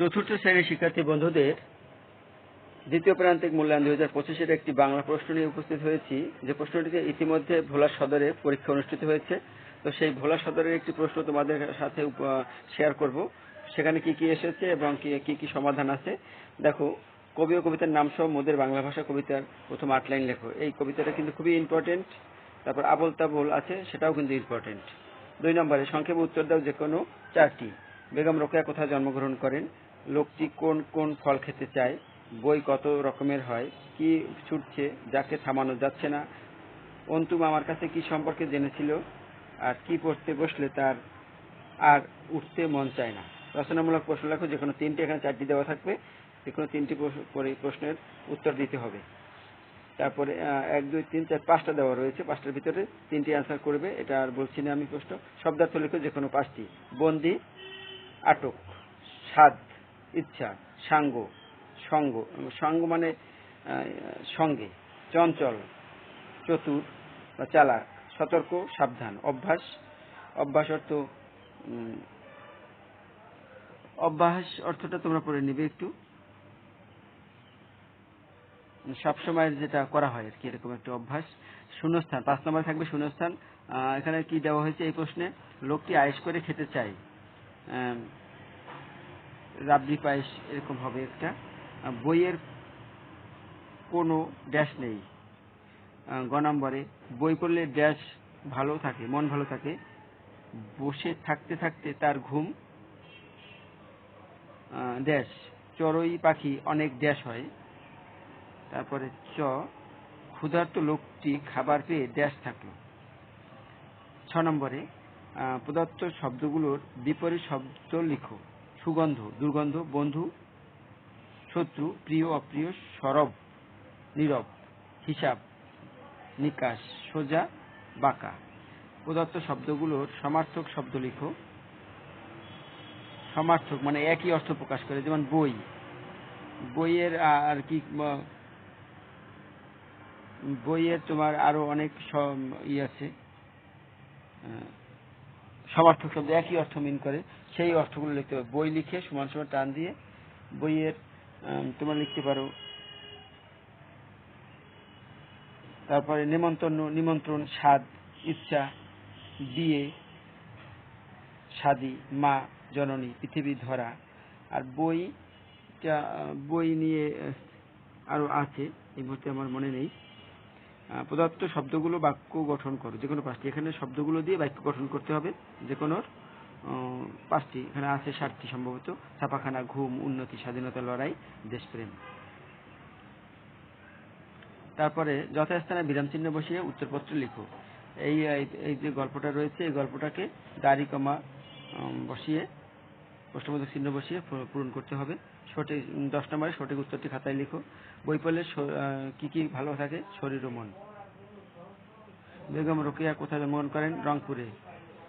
চতুর্থ শ্রেণির শিক্ষার্থী বন্ধুদের দ্বিতীয় প্রান্তিক মূল্যায়ন দুই হাজার পঁচিশের একটি বাংলা প্রশ্ন নিয়ে উপস্থিত হয়েছি। যে প্রশ্নটিতে ইতিমধ্যে ভোলা সদরে পরীক্ষা অনুষ্ঠিত হয়েছে। তো সেই ভোলা সদরের একটি প্রশ্ন তোমাদের সাথে শেয়ার করব। সেখানে কি কি এসেছে এবং কি কি সমাধান আছে? দেখো, কবি ও কবিতার নাম সহ মোদের বাংলা ভাষা কবিতার প্রথম আট লাইন লেখো। এই কবিতাটা কিন্তু খুবই ইম্পর্টেন্ট তারপর আবল তাবল আছে, সেটাও কিন্তু ইম্পর্টেন্ট দুই নম্বরে, সংক্ষেপে উত্তর দাও যে কোনো চারটি। বেগম রোকেয়া কোথায় জন্মগ্রহণ করেন? লোকটি কোন কোন ফল খেতে চায়, বই কত রকমের হয়, কি ছুটছে, যাকে থামানো যাচ্ছে না অন্তুম আমার কাছে কি সম্পর্কে জেনেছিল, আর কি পড়তে বসলে তার আর উঠতে মন চায় না। রচনামূলক প্রশ্ন লেখো যে কোনো তিনটি, এখানে চারটি দেওয়া থাকবে যে কোনো তিনটি প্রশ্নের উত্তর দিতে হবে। তারপরে এক, দুই, তিন, চার, পাঁচটা দেওয়া রয়েছে, পাঁচটার ভিতরে তিনটি অ্যান্সার করবে, এটা আর বলছি না আমি প্রশ্ন। শব্দার্থ লেখো যে কোনো পাঁচটি। বন্দি, আটক সাদ ইচ্ছা, সাঙ্গ, সঙ্গ। সঙ্গ মানে সঙ্গে, চঞ্চল, চতুর বা চালাক, সতর্ক, সাবধান, অভ্যাস। অভ্যাস অর্থ অভ্যাস অর্থটা তোমরা পড়ে নিবে একটু। সবসময় যেটা করা হয় আর কি, এরকম একটা অভ্যাস। শূন্যস্থান, পাঁচ নম্বরে থাকবে শূন্যস্থান। এখানে কি দেওয়া হয়েছে এই প্রশ্নে? লোকটি আয়েস করে খেতে চায়। রাবড়ি পায়েস এরকম হবে একটা। বইয়ের কোনো ড্যাশ নেই। গ নম্বরে, বই পড়লে ড্যাশ ভালো থাকে, মন ভালো থাকে। বসে থাকতে থাকতে তার ঘুম ড্যাশ চড়ুই পাখি অনেক ড্যাশ হয়। তারপরে চ, ক্ষুধার্ত লোকটি খাবার পেয়ে ড্যাশ থাকল। ছ নম্বরে প্রদত্ত শব্দগুলোর বিপরীত শব্দ লিখো। সুগন্ধ, দুর্গন্ধ, বন্ধু, শত্রু, প্রিয়, অপ্রিয়, সরব, নীরব, হিসাব, নিকাশ, সোজা, বাঁকা। প্রদত্ত শব্দগুলোর সমার্থক শব্দ লিখো। সমার্থক মানে একই অর্থ প্রকাশ করে, যেমন বই। বইয়ের আর কি বইয়ের তোমার আরও অনেক ই আছে। সমার্থক শব্দ একই অর্থ মিন করে। সেই অর্থগুলো লিখতে পারো। বই লিখে সমান সমান টান দিয়ে বইয়ের তোমরা লিখতে পারো। তারপরে নিমন্ত্রণ নিমন্ত্রণ, স্বাদ, ইচ্ছা, বিয়ে, সাদি, মা, জননী, পৃথিবী ধরা। আর বই বই নিয়ে আরও আছে, এই মুহূর্তে আমার মনে নেই। প্রদত্ত শব্দগুলো বাক্য গঠন করো, যে কোনো পাঁচটি। এখানে শব্দগুলো দিয়ে বাক্য গঠন করতে হবে, যে কোনো পাঁচটি। এখানে আছে ষাটটি সম্ভবত। ছাপাখানা, ঘুম, উন্নতি, স্বাধীনতা, লড়াই, দেশপ্রেম। তারপরে যথাস্থানে বিরাম চিহ্ন বসিয়ে উত্তরপত্র লিখো। এই এই যে গল্পটা রয়েছে, এই গল্পটাকে দাড়ি কমা বসিয়ে প্রশ্নবোধক চিহ্ন বসিয়ে পূরণ করতে হবে। সঠিক দশ নম্বরে সঠিক উত্তরটি খাতায় লিখো। বই পড়লে কি কি ভালো থাকে? শরীর ও মন। বেগম রোকেয়া কোথায় জন্মগ্রহণ করেন? রংপুরে।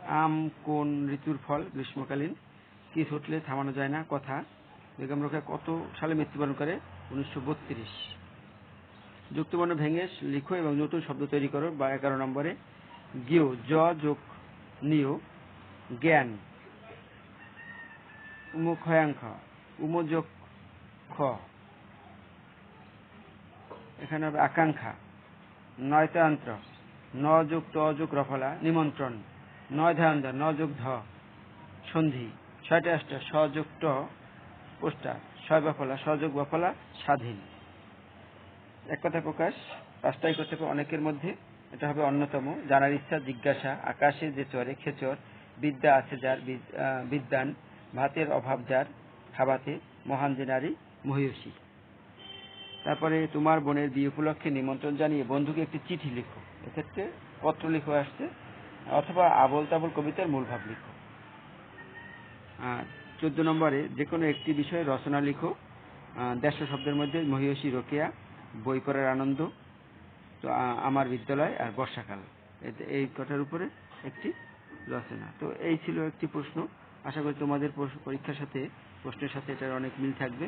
আম, কোন ঋতুর ফল গ্রীষ্মকালীন? কি ছুটলে থামানো যায় না? কথা। বেগম রোকেয়া কত সালে মৃত্যুবরণ করে? উনিশশো বত্রিশ। যুক্তবর্ণ ভেঙে লিখো এবং নতুন শব্দ তৈরি করো বা এগারো নম্বরে। গিও, জ যোগ, নিও। জ্ঞান। উমযোগ এখানে হবে আকাঙ্ক্ষা। রফলা, নিমন্ত্রণ। নয় ধ সন্ধি। ছয়টা ছয় বাফলা, সযোগ, বাফলা, স্বাধীন। এক কথা প্রকাশ পাঁচটাই করতে অনেকের মধ্যে এটা হবে অন্যতম। জানার ইচ্ছা, জিজ্ঞাসা, আকাশে যে চরে খেচর, বিদ্যা আছে যার বিদ্যান। ভাতের অভাব যার, খাবাতে মহান যে নারী মহিষী। তারপরে তোমার বোনের বিয়ে উপলক্ষে নিমন্ত্রণ জানিয়ে বন্ধুকে একটি চিঠি লিখো। এক্ষেত্রে পত্র লিখো আসছে, অথবা আবল তাবল কবিতার মূল ভাব লিখো। চোদ্দ নম্বরে যে কোনো একটি বিষয়ে রচনা লিখো। দেড়শো শব্দের মধ্যে মহিষী রোকেয়া, বই পড়ার আনন্দ, তো আমার বিদ্যালয় আর বর্ষাকাল। এই কথার উপরে একটি রচনা। তো এই ছিল একটি প্রশ্ন। আশা করি তোমাদের পরীক্ষার সাথে, প্রশ্নের সাথে এটার অনেক মিল থাকবে।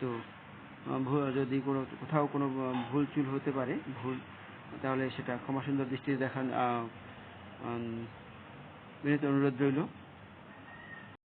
তো যদি কোনো, কোথাও কোনো ভুল চুল হতে পারে, ভুল, তাহলে সেটা ক্ষমা সুন্দর দৃষ্টিতে দেখান বিনীত অনুরোধ রইল।